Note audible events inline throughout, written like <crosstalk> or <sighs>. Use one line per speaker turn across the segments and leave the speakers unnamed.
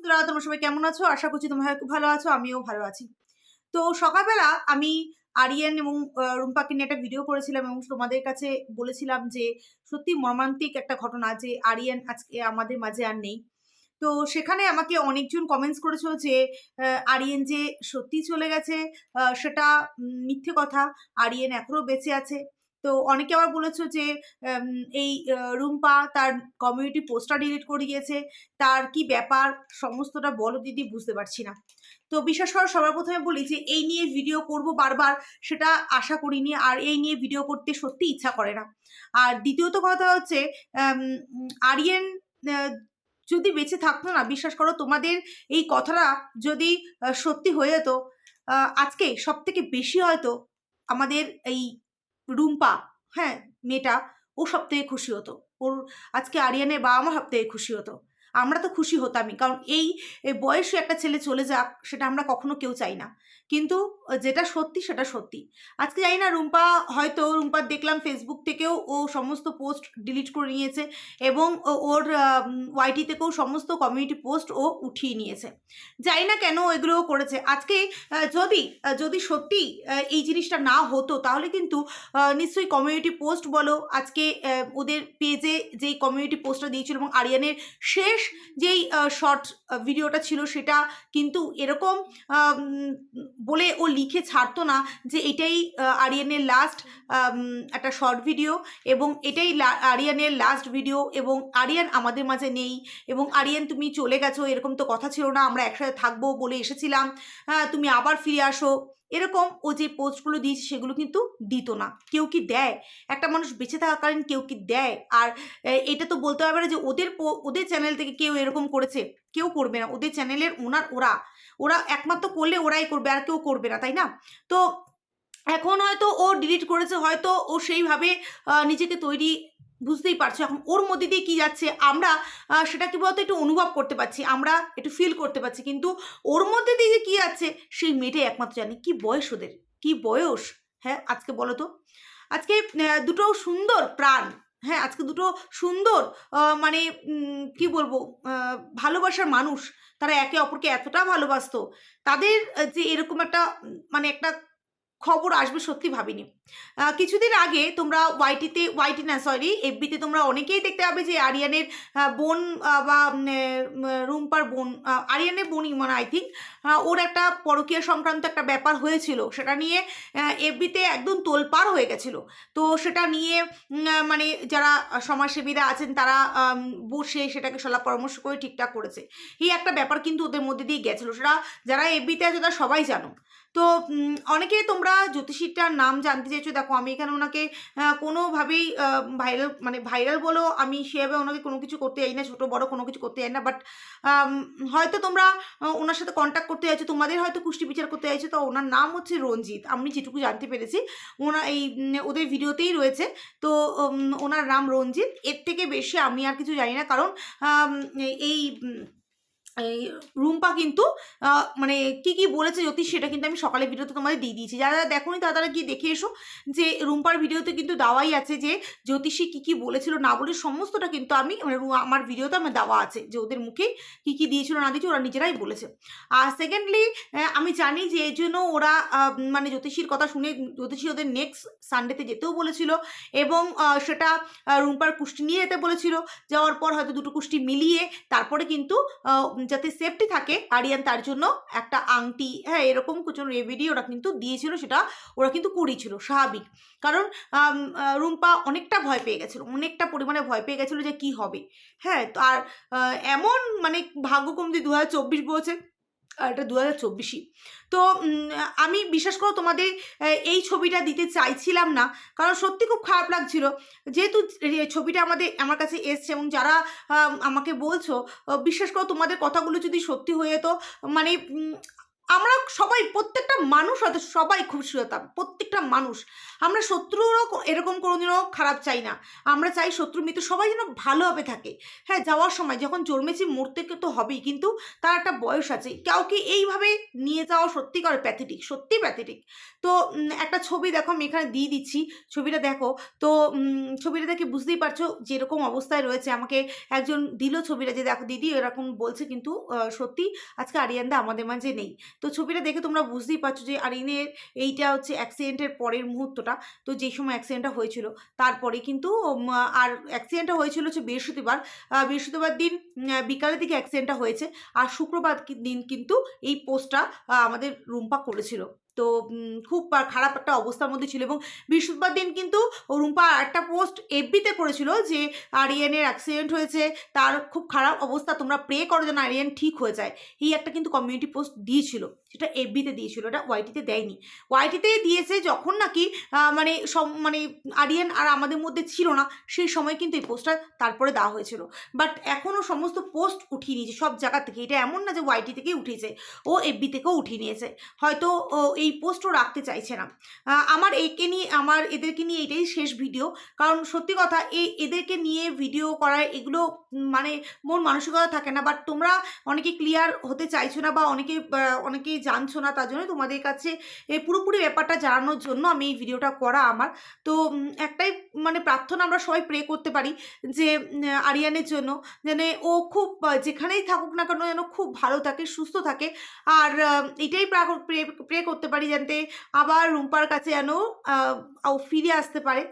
বন্ধুরা, তোমরা সবাই কেমন আছো? আশা করছি তোমরা ভালো আছো, আমিও ভালো আছি। তো সকালবেলা আমি আরিয়ান এবং রুম্পাকে নিয়ে একটা ভিডিও করেছিলাম এবং তোমাদের কাছে বলেছিলাম যে, সত্যি মর্মান্তিক একটা ঘটনা যে আরিয়ান আজকে আমাদের মাঝে আর নেই। তো সেখানে আমাকে অনেকজন কমেন্টস করেছ যে আরিয়ান যে সত্যি চলে গেছে সেটা মিথ্যে কথা, আরিয়ান এখনও বেঁচে আছে। তো অনেকে আবার বলেছ যে এই রুম্পা তার কমিউনিটি পোস্টটা ডিলিট করে দিয়েছে। তার কি ব্যাপার? সমস্তটা বলো দিদি, বুঝতে পারছি না। তো বিশ্বাস করো, সবার প্রথমে বলি যে, এই নিয়ে ভিডিও করব বারবার, সেটা আশা করিনি। আর এই নিয়ে ভিডিও করতে সত্যি ইচ্ছা করে না। আর দ্বিতীয়ত কথা হচ্ছে আরিয়ান যদি বেঁচে থাকতো না, বিশ্বাস করো, তোমাদের এই কথাটা যদি সত্যি হয়ে যেত আজকে সব থেকে বেশি হয়তো আমাদের এই রুম্পা হ্যাঁ মেয়েটা ও সব থেকে খুশি হতো। ওর, আজকে আরিয়ানের বাবা মা সব থেকে খুশি হতো। আমরা তো খুশি হতামই। কারণ এই বয়সে একটা ছেলে চলে যাক, সেটা আমরা কখনো কেউ চাই না। কিন্তু যেটা সত্যি, সেটা সত্যি। আজকে জানি না, রুম্পা হয়তো রুম্পার দেখলাম ফেসবুক থেকেও ও সমস্ত পোস্ট ডিলিট করে নিয়েছে এবং ওর ওয়াইটি থেকেও সমস্ত কমিউনিটি পোস্ট ও উঠিয়ে নিয়েছে। জানি না কেন এগুলো করেছে। আজকে যদি যদি সত্যি এই জিনিসটা না হতো, তাহলে কিন্তু নিশ্চয়ই কমিউনিটি পোস্ট বলো, আজকে ওদের পেজে যেই কমিউনিটি পোস্টটা দিয়েছিল এবং আরিয়ানের শেষ যেই শর্ট ভিডিওটা ছিল সেটা কিন্তু এরকম বলে ও লিখে ছাড়তো না যে এটাই আরিয়ানের লাস্ট একটা শর্ট ভিডিও এবং এটাই আরিয়ানের লাস্ট ভিডিও এবং আরিয়ান আমাদের মাঝে নেই এবং আরিয়ান তুমি চলে গেছো এরকম তো কথা ছিল না, আমরা একসাথে থাকব বলে এসেছিলাম। হ্যাঁ তুমি আবার ফিরে আসো। এরকম ও যে পোস্টগুলো দিয়েছে সেগুলো কিন্তু দিত না। কেউ কি দেয়? একটা মানুষ বেঁচে থাকাকালীন কেউ কি দেয়? আর এটা তো বলতে হবে না যে ওদের ওদের চ্যানেল থেকে কেউ এরকম করেছে। কেউ করবে না। ওদের চ্যানেলের ওনার ওরা। ওরা একমাত্র করলে ওরাই করবে, আর কেউ করবে না, তাই না? তো এখন হয়তো ও ডিলিট করেছে, হয়তো ও সেইভাবে নিজেকে তৈরি বুঝতেই পারছ এখন ওর মধ্যে দিয়ে কী যাচ্ছে? আমরা সেটা কি বলতো একটু অনুভব করতে পারছি, আমরা একটু ফিল করতে পারছি, কিন্তু ওর মধ্যে দিয়ে যে কী আছে, সেই মেয়েটাই একমাত্র জানি। কি বয়স ওদের? কি বয়স? হ্যাঁ আজকে বলো তো। আজকে দুটো সুন্দর প্রাণ হ্যাঁ আজকে দুটো সুন্দর মানে কি বলব ভালোবাসার মানুষ। তারা একে অপরকে এতটা ভালোবাসতো। তাদের যে এরকম একটা মানে একটা খবর আসবে সত্যি ভাবিনি। কিছুদিন আগে তোমরা ওয়াইটিতে, ওয়াইটি না সরি এফবিতে তোমরা অনেকেই দেখতে পাবে যে আরিয়ানের বোন বা রুম্পার বোন আরিয়ানের বোনই মানে আই থিঙ্ক ওর একটা পরকীয়া সংক্রান্ত একটা ব্যাপার হয়েছিল। সেটা নিয়ে এফবিতে একদম তোলপাড় হয়ে গেছিল। তো সেটা নিয়ে মানে যারা সমাজসেবীরা আছেন, তারা বসে সেটাকে সলা পরামর্শ করে ঠিকঠাক করেছে। এই একটা ব্যাপার কিন্তু ওদের মধ্যে দিয়ে গেছিল। সেটা যারা এফবিতে আছে, তারা সবাই জানো তো অনেকে তোমরা জ্যোতিষীটার নাম জানতে চাইছো দেখো, আমি এখানে ওনাকে কোনোভাবেই ভাইরাল মানে ভাইরাল বলো আমি সেভাবে ওনাকে কোনো কিছু করতে যাই না, ছোটো, বড় কোনো কিছু করতে যাই না। বাট হয়তো তোমরা ওনার সাথে কন্ট্যাক্ট করতে চাইছো তোমাদের হয়তো কুষ্টি বিচার করতে চাইছো তো ওনার নাম হচ্ছে রঞ্জিত, আমি যেটুকু জানতে পেরেছি। ওনা, এই ওদের ভিডিওতেই রয়েছে। তো ওনার নাম রঞ্জিত। এর থেকে বেশি আমি আর কিছু জানি না। কারণ এই রুম্পা কিন্তু মানে কি কি বলেছে জ্যোতিষ সেটা কিন্তু আমি সকালে ভিডিওতে তোমাদের দিয়ে দিয়েছি। যারা যারা দেখোনি তারা তারা গিয়ে দেখে এসো যে রুম্পার ভিডিওতে কিন্তু দেওয়াই আছে যে জ্যোতিষী কি কি বলেছিল না বলে সমস্তটা কিন্তু আমি মানে আমার ভিডিওতে আমার দেওয়া আছে যে ওদের মুখে কি কি দিয়েছিল না দিয়েছিল, ওরা নিজেরাই বলেছে। আর সেকেন্ডলি আমি জানি যে এই জন্য ওরা মানে জ্যোতিষীর কথা শুনে জ্যোতিষী ওদের নেক্সট সানডেতে যেতেও বলেছিল এবং সেটা রুম্পার কুষ্টি নিয়ে যেতে বলেছিল। যাওয়ার পর হয়তো দুটো কুষ্টি মিলিয়ে তারপরে কিন্তু যাতে সেফটি থাকে, আরিয়ান তার জন্য একটা আংটি হ্যাঁ এরকম কিছু রেমেডি ওরা কিন্তু দিয়েছিল, সেটা ওরা কিন্তু করিয়েছিল স্বাভাবিক। কারণ রুম্পা অনেকটা ভয় পেয়ে গেছিল, অনেকটা পরিমাণে ভয় পেয়ে গেছিল যে কি হবে। হ্যাঁ তো আর এমন মানে ভাগ্যক্রম যে দু হাজার চব্বিশ বলছে আর এটা দু হাজার তো আমি বিশ্বাস করো তোমাদের এই ছবিটা দিতে চাইছিলাম না, কারণ সত্যি খুব খারাপ লাগছিল। যেহেতু ছবিটা আমাদের, আমার কাছে এসছে এবং যারা আমাকে বলছো বিশ্বাস করো তোমাদের কথাগুলো যদি সত্যি হয়ে যেত মানে আমরা সবাই, প্রত্যেকটা মানুষ হয়তো সবাই খুশি হতাম, প্রত্যেকটা মানুষ। আমরা শত্রুরও এরকম কোনোদিনও খারাপ চাই না। আমরা চাই শত্রু মিত্র সবাই যেন ভালোভাবে থাকে। হ্যাঁ যাওয়ার সময় যখন জন্মেছি মরতে তো হবেই, কিন্তু তার একটা বয়স আছে। কাউকে এইভাবে নিয়ে যাওয়া সত্যি করে প্যাথেটিক সত্যি প্যাথেটিক তো একটা ছবি দেখো, আমি এখানে দিয়ে দিচ্ছি। ছবিটা দেখো। তো ছবিটা দেখে বুঝতেই পারছ যেরকম অবস্থায় রয়েছে। আমাকে একজন দিল ছবিটা যে, দেখো দিদি, এরকম বলছে কিন্তু সত্যি আজকে আরিয়ানদা আমাদের মাঝে নেই। তো ছবিটা দেখে তোমরা বুঝতেই পারছ যে আরিনের এইটা হচ্ছে অ্যাক্সিডেন্টের পরের মুহূর্তটা। তো যেই সময় অ্যাক্সিডেন্টটা হয়েছিল, তারপরে কিন্তু আর অ্যাক্সিডেন্টটা হয়েছিল হচ্ছে বৃহস্পতিবার। বৃহস্পতিবার দিন বিকালের দিকে অ্যাক্সিডেন্টটা হয়েছে। আর শুক্রবার দিন কিন্তু এই পোস্টটা আমাদের রুম্পা করেছিল। তো খুব খারাপ একটা অবস্থার মধ্যে ছিল এবং বৃহস্পতিবার দিন কিন্তু রুম্পা একটা পোস্ট এফবিতে করেছিল যে, আরিয়ানের অ্যাক্সিডেন্ট হয়েছে, তার খুব খারাপ অবস্থা, তোমরা প্রে করো যেন আরিয়ান ঠিক হয়ে যায়। এই একটা কিন্তু কমিউনিটি পোস্ট দিয়েছিল। সেটা এফবিতে দিয়েছিল এটা ওয়াইটিতে দেয়নি। ওয়াইটিতে দিয়েছে যখন নাকি মানে সব মানে আরিয়ান আর আমাদের মধ্যে ছিল না সেই সময় কিন্তু এই পোস্টটা তারপরে দেওয়া হয়েছিল। বাট এখনও সমস্ত পোস্ট উঠিয়ে নিয়েছে সব জায়গা থেকে। এটা এমন না যে ওয়াইটি থেকেই উঠিয়েছে ও এফবি থেকেও উঠিয়ে নিয়েছে। হয়তো এই পোস্টও রাখতে চাইছে না। আমার একে নিয়ে আমার এদেরকে নিয়ে এটাই শেষ ভিডিও। কারণ সত্যি কথা এই এদেরকে নিয়ে ভিডিও করা এগুলো মানে মন মানসিকতা থাকে না। বাট তোমরা অনেকে ক্লিয়ার হতে চাইছো না বা অনেকে আহ, অনেকেই জানছো না তার জন্য তোমাদের কাছে পুরোপুরি ব্যাপারটা জানানোর জন্য আমি এই ভিডিওটা করা আমার। তো একটাই মানে প্রার্থনা আমরা সবাই প্রে করতে পারি যে আরিয়ানের জন্য যেন ও খুব যেখানেই থাকুক না কেন যেন খুব ভালো থাকে, সুস্থ থাকে। আর এটাই প্রে করতে পারি যাতে আবার রুম্পার কাছে যেন ফিরে আসতে পারে।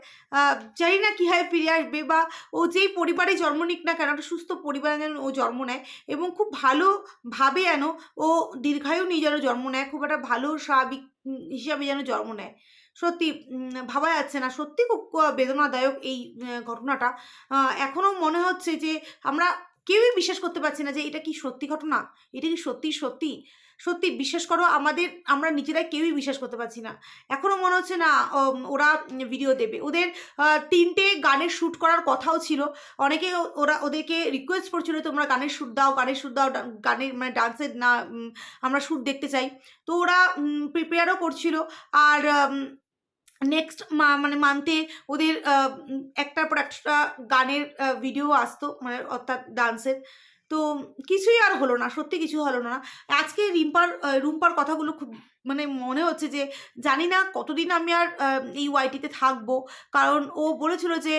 জানি না কীভাবে ফিরে আসবে বা ও যেই পরিবারে জন্ম নিক না কেন সুস্থ পরিবারে যেন ও জন্ম নেয় এবং খুব ভালোভাবে যেন ও দীর্ঘায়ু নিয়ে যেন জন্ম নেয়, খুব একটা ভালো স্বাভাবিক হিসাবে যেন জন্ম নেয়। সত্যি ভাবা যাচ্ছে না। সত্যি খুব বেদনাদায়ক এই ঘটনাটা। এখনও মনে হচ্ছে যে আমরা কেউই বিশ্বাস করতে পারছি না যে এটা কি সত্যি ঘটনা? এটা কি সত্যি সত্যি? সত্যি বিশ্বাস করো, আমাদের, আমরা নিজেরাই কেউই বিশ্বাস করতে পারছি না। এখনও মনে হচ্ছে না ওরা ভিডিও দেবে। ওদের তিনটে গানের শ্যুট করার কথাও ছিল। অনেকে ওরা ওদেরকে রিকোয়েস্ট করছিল, তোমরা গানের শ্যুট দাও, গানের শ্যুট দাও গানের মানে ডান্সের না আমরা শ্যুট দেখতে চাই। তো ওরা প্রিপেয়ারও করছিল। আর নেক্সট মানে মান্থে ওদের একটার পর একটা গানের ভিডিও আসতো মানে অর্থাৎ ডান্সের তো কিছুই আর হলো না, সত্যি কিছু হলো না। আজকে রিম্পার রুম্পার কথাগুলো খুব মানে মনে হচ্ছে যে, জানি না কতদিন আমি আর এই ওয়াইটিতে থাকব। কারণ ও বলেছিল যে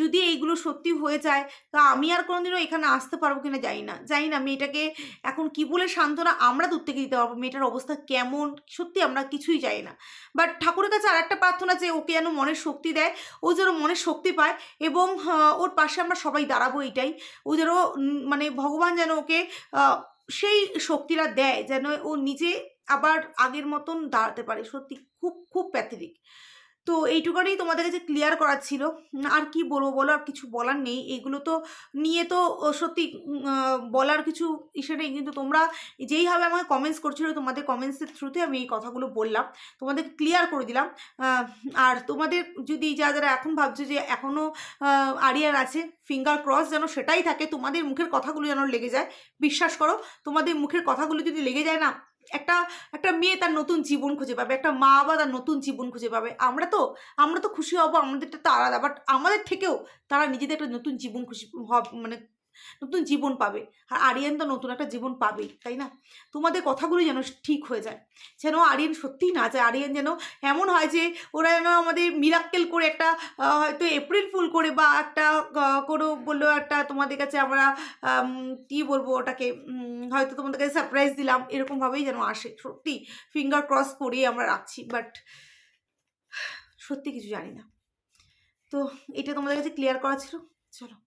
যদি এইগুলো সত্যি হয়ে যায়, তা আমি আর কোনোদিনও এখানে আসতে পারব কিনা জানি না। জানি না মেয়েটাকে এখন কি বলে সান্ত্বনা আমরা দূর থেকে দিতে পারব, মেয়েটার অবস্থা কেমন, সত্যি আমরা কিছুই জানি না। বাট ঠাকুরের কাছে আর একটা প্রার্থনা যে, ওকে যেন মনের শক্তি দেয়, ও যেন মনের শক্তি পায় এবং ওর পাশে আমরা সবাই দাঁড়াবো এটাই। ও যেন মানে ভগবান যেন ওকে সেই শক্তিটা দেয়, যেন ও নিজে আবার আগের মতন দাঁড়াতে পারে। সত্যি খুব খুব প্যাথেটিক তো এইটুকানি তোমাদের কাছে ক্লিয়ার করার ছিল। আর কি বলব বলো, আর কিছু বলার নেই। এগুলো তো নিয়ে তো সত্যি বলার কিছু ইসে নেই। কিন্তু তোমরা যেইভাবে আমাকে কমেন্টস করছিল, তোমাদের কমেন্টসের থ্রুতে আমি এই কথাগুলো বললাম। তোমাদের ক্লিয়ার করে দিলাম। আর তোমাদের যদি যা যারা এখন ভাবছ যে এখনও আরিয়ার আছে ফিঙ্গার ক্রস যেন সেটাই থাকে, তোমাদের মুখের কথাগুলো যেন লেগে যায়, বিশ্বাস করো, তোমাদের মুখের কথাগুলো যদি লেগে যায় না একটা একটা মেয়ে তার নতুন জীবন খুঁজে পাবে, একটা মা বা তার নতুন জীবন খুঁজে পাবে। আমরা তো আমরা তো খুশি হব, আমাদেরটা তো আলাদা বাট আমাদের থেকেও তারা নিজেদের একটা নতুন জীবন খুশি মানে নতুন জীবন পাবে। আর আরিয়ান তো নতুন একটা জীবন পাবেই তাই না? তোমাদের কথাগুলো যেন ঠিক হয়ে যায় যেন আরিয়ান সত্যিই না যায়। আরিয়ান যেন এমন হয় যে ওরা যেন আমাদের মিরাক্কেল করে একটা হয়তো এপ্রিল ফুল করে বা একটা কোনো বলল একটা তোমাদের কাছে আমরা আম, কি বলব ওটাকে হয়তো তোমাদের কাছে সারপ্রাইজ দিলাম এরকমভাবেই যেন আসে। সত্যি ফিঙ্গার ক্রস করেই আমরা রাখছি বাট <sighs> সত্যি কিছু জানি না। তো এটা তোমাদের কাছে ক্লিয়ার করা ছিল? চলো।